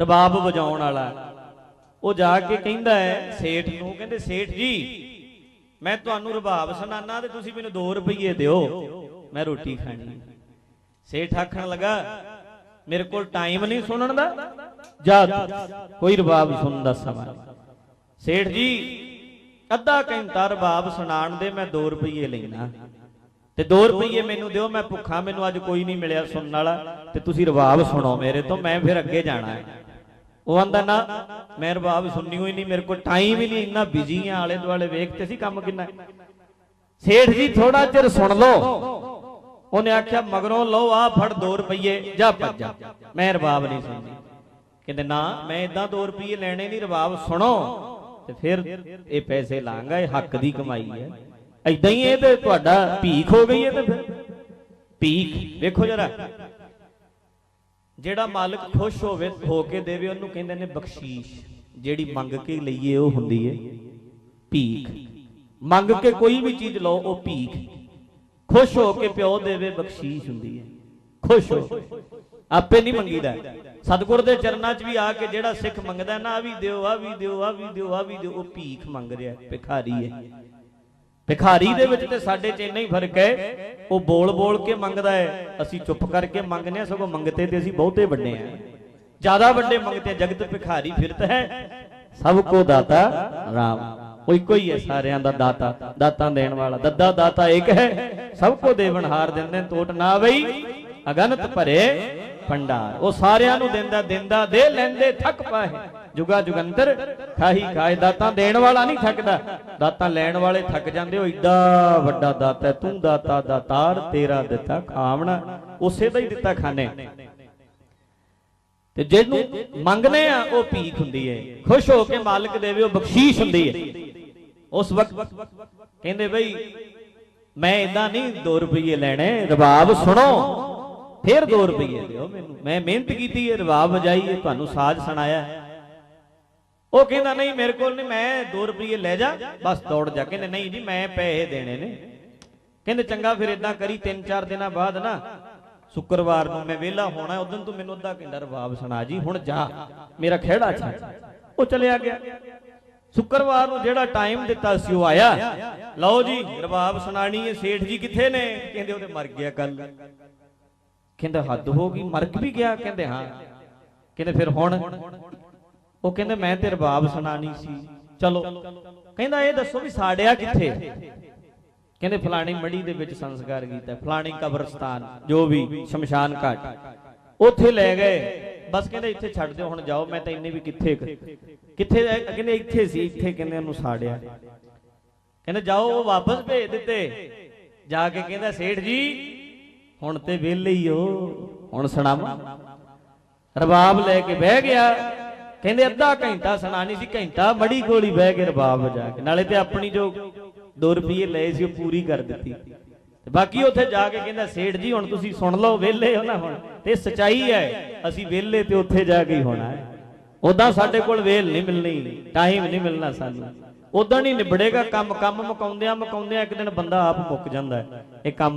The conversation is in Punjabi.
ਰਬਾਬ ਵਜਾਉਣ ਵਾਲਾ। ਉਹ ਜਾ ਕੇ ਕਹਿੰਦਾ ਹੈ, ਸੇਠ ਨੂੰ, ਕਹਿੰਦੇ, ਸੇਠ ਜੀ, ਮੈਂ ਤੁਹਾਨੂੰ ਰਬਾਬ ਸੁਣਾਨਾ ਤੇ ਤੁਸੀਂ ਮੈਨੂੰ 2 ਰੁਪਏ ਦਿਓ, ਮੈਂ ਰੋਟੀ ਖਾਣੀ। ਸੇਠ ਆਖਣ ਲੱਗਾ, ਮੇਰੇ ਕੋਲ ਟਾਈਮ ਨਹੀਂ ਸੁਣਨ ਦਾ, ਜਾ ਕੋਈ ਰਬਾਬ ਸੁਣਨ ਦਾ ਸਮਾਂ ਸੇਠ ਜੀ, ਅੱਧਾ ਘੰਟਾ ਰਬਾਬ ਸੁਣਾਉਣ ਦੇ ਮੈਂ 2 ਰੁਪਏ ਲੈਣਾ ਤੇ 2 ਰੁਪਏ ਮੈਨੂੰ ਦਿਓ, ਮੈਂ ਭੁੱਖਾ, ਮੈਨੂੰ ਅੱਜ ਕੋਈ ਨਹੀਂ ਮਿਲਿਆ ਸੁਣਨ ਵਾਲਾ, ਤੇ ਤੁਸੀਂ ਰਬਾਬ ਸੁਣੋ ਮੇਰੇ ਤੋਂ, ਮੈਂ ਫਿਰ ਅੱਗੇ ਜਾਣਾ ਹੈ। ਉਹ ਆਂਦਾ, ਨਾ, ਮੈਂ ਰਬਾਬ ਸੁਣਨੀ ਹੋਈ ਨਹੀਂ, ਮੇਰੇ ਕੋਲ ਟਾਈਮ ਹੀ ਨਹੀਂ, ਇੰਨਾ ਬਿਜ਼ੀ ਆ, ਆਲੇ ਦੁਆਲੇ ਵੇਖਤੇ ਸੀ ਕੰਮ ਕਿੰਨਾ ਸੇਠ ਜੀ ਥੋੜਾ ਚਿਰ ਸੁਣ ਲਓ। ਉਹਨੇ ਆਖਿਆ, ਮਗਰੋਂ ਲਓ ਆ ਫੜ 2 ਰੁਪਏ ਜਾ ਭੱਜ ਮੈਂ ਰਬਾਬ ਨਹੀਂ ਸੁਣਦੀ। ਕਹਿੰਦੇ, ਨਾ, ਮੈਂ ਇਦਾਂ 2 ਰੁਪਏ ਲੈਣੇ ਨਹੀਂ ਰਬਾਬ ਸੁਣੋ। ਤੇ ਫਿਰ ਇਹ ਪੈਸੇ ਲਾਂਗਾ ਇਹ ਹੱਕ ਦੀ ਕਮਾਈ ਹੈ। ਐਦਾਂ ਹੀ ਇਹ ਤੇ ਤੁਹਾਡਾ ਭੀਖ ਹੋ ਗਈ ਹੈ ਤੇ ਫਿਰ। ਭੀਖ, ਵੇਖੋ ਜਰਾ। ਜਿਹੜਾ ਮਾਲਕ ਖੁਸ਼ ਹੋਵੇ ਹੋ ਕੇ ਦੇਵੇ, ਉਹਨੂੰ ਕਹਿੰਦੇ ਨੇ ਬਖਸ਼ੀਸ਼। ਜਿਹੜੀ ਮੰਗ ਕੇ ਲਈਏ, ਉਹ ਹੁੰਦੀ ਹੈ ਭੀਖ। ਮੰਗ ਕੇ ਕੋਈ ਵੀ ਚੀਜ਼ ਲਓ, ਉਹ ਭੀਖ। ਖੁਸ਼ ਹੋ ਕੇ ਪਿਓ ਦੇਵੇ, ਬਖਸ਼ੀਸ਼ ਹੁੰਦੀ ਹੈ ਖੁਸ਼ ਹੋ। ਆਪੇ ਨਹੀਂ ਮੰਗੀਦਾ। ਸਤਿਗੁਰ ਦੇ ਚਰਨਾਂ 'ਚ ਵੀ ਆ ਕੇ ਜਿਹੜਾ ਸਿੱਖ ਮੰਗਦਾ, ਨਾ ਆ ਵੀ ਦਿਓ, ਆ ਵੀ ਦਿਓ, ਆ ਵੀ ਦਿਓ, ਆ ਵੀ ਦਿਓ, ਉਹ ਭੀਖ ਮੰਗ ਰਿਹਾ, ਭਿਖਾਰੀ ਹੈ ਭਿਖਾਰੀ ਦੇ ਵਿੱਚ ਤੇ ਸਾਡੇ 'ਚ ਇੰਨਾ ਹੀ ਫ਼ਰਕ ਹੈ ਉਹ ਬੋਲ ਬੋਲ ਕੇ ਮੰਗਦਾ ਹੈ ਅਸੀਂ ਚੁੱਪ ਕਰਕੇ ਮੰਗਨੇ ਆ ਸਗੋਂ ਮੰਗਤੇ ਤੇ ਅਸੀਂ ਬਹੁਤੇ ਵੱਡੇ ਆ ਜ਼ਿਆਦਾ ਵੱਡੇ ਮੰਗਤੇ ਜਗਤ ਭਿਖਾਰੀ ਫਿਰਤ ਹੈ। ਸਭ ਕੋ ਦਾਤਾ ਰਾਮ ਉਹ ਇੱਕੋ ਹੀ ਹੈ ਸਾਰਿਆਂ ਦਾ ਦਾਤਾ ਦਾਤਾਂ ਦੇਣ ਵਾਲਾ। ਦੱਦਾ ਦਾਤਾ ਇੱਕ ਹੈ ਸਭ ਕੋ ਦੇਵਨਹਾਰ ਦਿੰਦੇ ਟੋਟ ਨਾ ਬਈ ਅਗਨਤ ਭਰੇ ਭੰਡਾਰ। ਉਹ ਸਾਰਿਆਂ ਨੂੰ ਦਿੰਦਾ ਦਿੰਦਾ ਦੇ ਲੈਂਦੇ ਥੱਕ ਪਾਏ। ਜੁਗਾ ਜੁਗੰਤਰ ਖਾਹੀ ਖਾਏ ਦਾਤਾਂ ਦੇਣ ਵਾਲਾ ਨਹੀਂ ਥੱਕਦਾ। ਦਾਤਾਂ ਲੈਣ ਵਾਲੇ ਥੱਕ ਜਾਂਦੇ ਉਹ ਏਡਾ ਵੱਡਾ ਦਾਤਾ ਤੂੰ ਦਾਤਾ ਦਾਤਾਰ ਤੇਰਾ ਦਿੱਤਾ ਖਾਵਣਾ, ਉਸੇ ਦਾ ਹੀ ਦਿੱਤਾ ਖਾਣੇ ਤੇ ਜਿਹਨੂੰ ਮੰਗਨੇ ਆ, ਉਹ ਭੀਖ ਹੁੰਦੀ ਹੈ ਖੁਸ਼ ਹੋ ਕੇ ਮਾਲਕ ਦੇਵੇ, ਉਹ ਬਖਸ਼ੀਸ਼ ਹੁੰਦੀ ਹੈ ਉਸ ਵਕਤ ਕਹਿੰਦੇ ਬਈ, ਮੈਂ ਇਦਾਂ ਨਹੀਂ 2 ਰੁਪਏ ਲੈਣੇ, ਰਬਾਬ ਸੁਣੋ। ਫਿਰ 2 ਰੁਪਏ ਦਿਓ ਮੈਨੂੰ। ਮੈਂ ਮਿਹਨਤ ਕੀਤੀ ਹੈ ਰਬਾਬ ਵਜਾਈ ਹੈ ਤੁਹਾਨੂੰ ਸਾਜ਼ ਸੁਣਾਇਆ। ਉਹ ਕਹਿੰਦਾ, ਨਹੀਂ, ਮੇਰੇ ਕੋਲ ਨਹੀਂ, ਮੈਂ 2 ਰੁਪਏ ਲੈ ਜਾ, ਬਸ ਦੌੜ ਜਾ। ਕਹਿੰਦੇ, ਨਹੀਂ ਜੀ, ਮੈਂ ਪੈਸੇ ਦੇਣੇ ਨੇ। ਕਹਿੰਦੇ, ਚੰਗਾ ਫਿਰ ਇਦਾਂ ਕਰੀ 3-4 ਦਿਨਾਂ ਬਾਅਦ ਨਾ ਸ਼ੁੱਕਰਵਾਰ ਨੂੰ ਮੈਂ ਵਿਹਲਾ ਹੋਣਾ ਉਦੋਂ ਤੂੰ ਮੈਨੂੰ ਅੱਧਾ ਘੰਟਾ ਰਬਾਬ ਸੁਣਾ ਜੀ, ਹੁਣ ਜਾ, ਮੇਰਾ ਖਿਹੜਾ ਛੱਡ। ਉਹ ਚਲਿਆ ਗਿਆ। ਸ਼ੁੱਕਰਵਾਰ ਨੂੰ ਜਿਹੜਾ ਟਾਈਮ ਦਿੱਤਾ ਸੀ, ਉਹ ਆਇਆ। ਲਓ ਜੀ ਰਬਾਬ ਸੁਣਾਣੀ ਹੈ, ਸੇਠ ਜੀ ਕਿੱਥੇ ਨੇ? ਕਹਿੰਦੇ, ਉਹ ਤੇ ਮਰ ਗਿਆ ਕੱਲ ਕਹਿੰਦਾ, ਹੱਦ ਹੋ ਗਈ ਮਰ ਵੀ ਗਿਆ? ਕਹਿੰਦੇ, ਹਾਂ। ਕਹਿੰਦੇ, ਫਿਰ ਹੁਣ ਉਹ ਕਹਿੰਦੇ ਮੈਂ ਤੇ ਰਬਾਬ ਸੁਣਾਣੀ ਸੀ। ਚਲੋ। ਕਹਿੰਦਾ ਇਹ ਦੱਸੋ ਵੀ ਸਾੜਿਆ ਕਿੱਥੇ? ਕਹਿੰਦੇ ਫਲਾਣੀ ਮੜੀ ਦੇ ਵਿੱਚ ਸੰਸਕਾਰ ਕੀਤਾ, ਫਲਾਣੀ ਕਬਰਸਤਾਨ, ਜੋ ਵੀ ਸ਼ਮਸ਼ਾਨ ਘਾਟ। ਉੱਥੇ ਲੈ ਗਏ। ਬਸ ਕਹਿੰਦੇ ਇੱਥੇ ਛੱਡ ਦਿਓ, ਹੁਣ ਜਾਓ, ਮੈਂ ਤਾਂ ਇੰਨੇ ਵੀ ਕਿੱਥੇ ਕਿੱਥੇ ਕਹਿੰਦੇ ਇੱਥੇ ਸੀ, ਇੱਥੇ ਕਹਿੰਦੇ ਉਹਨੂੰ ਸਾੜਿਆ। ਕਹਿੰਦੇ ਜਾਓ, ਉਹ ਵਾਪਸ ਭੇਜ ਦਿੱਤੇ। ਜਾ ਕੇ ਕਹਿੰਦਾ, ਸੇਠ ਜੀ, ਹੁਣ ਤੇ ਵਿਹਲੇ ਹੀ ਹੋ। ਹੁਣ ਸੁਣਾਵਾਂ। ਰਬਾਬ ਲੈ ਕੇ ਬਹਿ ਗਿਆ। ਕਹਿੰਦੇ ਅੱਧਾ ਘੰਟਾ ਸੁਣਾਣੀ ਸੀ, ਘੰਟਾ ਮੜੀ ਗੋਲੀ ਬਹਿ ਕੇ ਰਬਾਬ ਵਜਾ ਕੇ ਨਾਲੇ ਤੇ ਆਪਣੀ ਜੋ 2 ਰੁਪਏ ਲਏ ਸੀ, ਉਹ ਪੂਰੀ ਕਰ ਦਿੱਤੀ। ਤੇ ਬਾਕੀ ਉੱਥੇ ਜਾ ਕੇ ਕਹਿੰਦਾ, ਸੇਠ ਜੀ, ਹੁਣ ਤੁਸੀਂ ਸੁਣ ਲਓ, ਵਿਹਲੇ ਹੋ ਨਾ ਹੁਣ। ਤੇ ਸਚਾਈ ਹੈ, ਅਸੀਂ ਵਿਹਲੇ ਤੇ ਉੱਥੇ ਜਾ ਕੇ ਹੀ ਹੋਣਾ ਹੈ। ਉਦਾਂ ਸਾਡੇ ਕੋਲ ਵੇਲ ਨਹੀਂ ਮਿਲਣੀ, ਟਾਈਮ ਨਹੀਂ ਮਿਲਣਾ ਸਾਨੂੰ। ਉਦਾਂ ਨਹੀਂ ਨਿਬੜੇਗਾ ਕੰਮ ਕੰਮ ਮੁਕਾਉਂਦਿਆਂ ਮੁਕਾਉਂਦਿਆਂ ਇੱਕ ਦਿਨ ਬੰਦਾ ਆਪ ਮੁੱਕ ਜਾਂਦਾ ਹੈ। ਇਹ ਕੰਮ